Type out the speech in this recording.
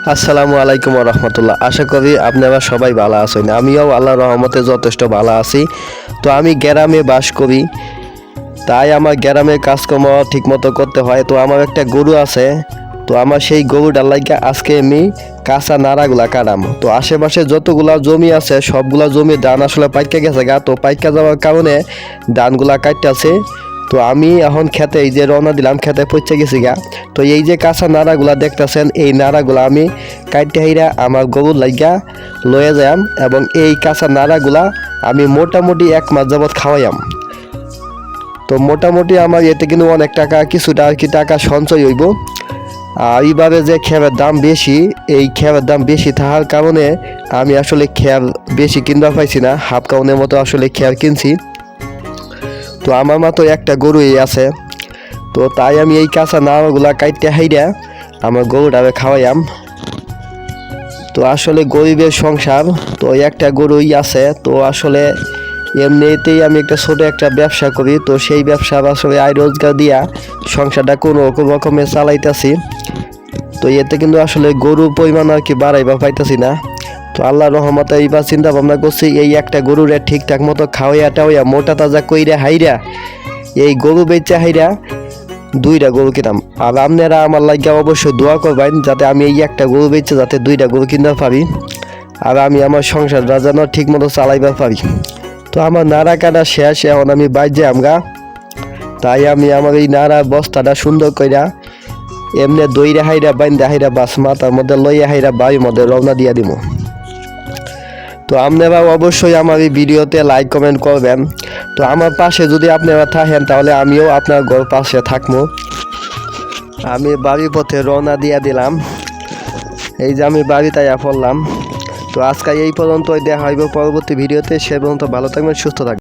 আসসালামু আলাইকুম রহমতুল্লাহ। আশা করি আপনারা সবাই ভালো আছেন। আমিও আল্লাহ রহমতে যথেষ্ট ভালো আছি। তো আমি গ্রামে বাস করি। তাই আমার গ্রামে কাজকর্ম ঠিকমতো করতে হয়। তো আমার একটা গরু আছে। তো আমার সেই গরুটার লাগিয়া আজকে আমি কাঁচা নাড়াগুলা কাটাম। তো আশেপাশে যতগুলা জমি আছে, সবগুলা জমি ধান আসলে পাইকা গেছে গা। তো পাইকা যাওয়ার কারণে ধানগুলা কাটতেছে। তো আমি এখন খেতে, এই যে রওনা দিলাম, খেতে পৌঁছে গেছি গা। তো এই যে কাঁচা নাড়াগুলা দেখতেছেন, এই নাড়াগুলা আমি কাটতে হাইরা আমার গরুর লাগিয়া লয়ে যাম এবং এই কাঁচা নাড়াগুলা আমি মোটামুটি এক মাস যাবৎ খাওয়াইয়াম। তো মোটামুটি আমার এতে কিন্তু অনেক টাকা, কিছুটা আর কি টাকা সঞ্চয় হইব। আর এইভাবে যে খেয়ারের দাম বেশি, এই খেয়ারের দাম বেশি থাকার কারণে আমি আসলে খেয়ার বেশি কিনবা পাইছি না। হাফ কাউনের মতো আসলে খেয়ার কিনছি। তো আমার মাত্র একটা গরুই আছে। তো তাই আমি এই কাঁচা নাড়াগুলা কাইটতে হাইরা আমার গরুটাকে খাওয়াইয়াম। তো আসলে গরিবের সংসার, তো একটা গরুই আছে, তো আসলে এমনিতেই আমি একটা ছোট একটা ব্যবসা করি, তো সেই ব্যবসা আসলে আয় রোজগার দিয়া সংসারটা কোনো রকমে চালাইতাছি। তো এতে কিন্তু আসলে গরুর পরিমাণ আর কি বাড়াইবা পাইতেছি না। তো আল্লাহ রহমতে এইবার চিন্তা ভাবনা করছি, এই একটা গরুরে ঠিকঠাক মতো খাওয়াইয়া টাওয়াইয়া, মোটা তাজা কইরা হাইরা, এই গরু বেচা হাইরা দুইটা গরু কিনাম। আর আপনারা আমার লাগিয়া অবশ্যই দোয়া করবেন, যাতে আমি এই একটা গরু বেচে যাতে দুইটা গরু কিনতে পারি, আর আমি আমার সংসার যেন ঠিক মতো চালাইবার পারি। তো আমার নাড়া কাটা শেষ, এখন আমি বাইরে আমগা। তাই আমি আমার এই নাড়া বস্তাটা সুন্দর কইরা, এমনি দইরা হাইরা, বাইন্দা হাইরা বাস মাথার মধ্যে লইয়া হাইরা, বাড়ির মধ্যে রওনা দিয়া দিব তো আপনারা অবশ্যই আমার এই ভিডিওতে লাইক কমেন্ট করবেন। তো আমার পাশে যদি আপনারা থাকেন, তাহলে আমিও আপনার ঘর পাশে থাকব। আমি বাড়ির পথে রওনা দিয়া দিলাম। এই যে আমি বাড়ি তাইয়া পড়লাম। তো আজকে এই পর্যন্তই, দেখা হইব পরবর্তী ভিডিওতে। সে পর্যন্ত ভালো থাকবেন, সুস্থ থাকবেন।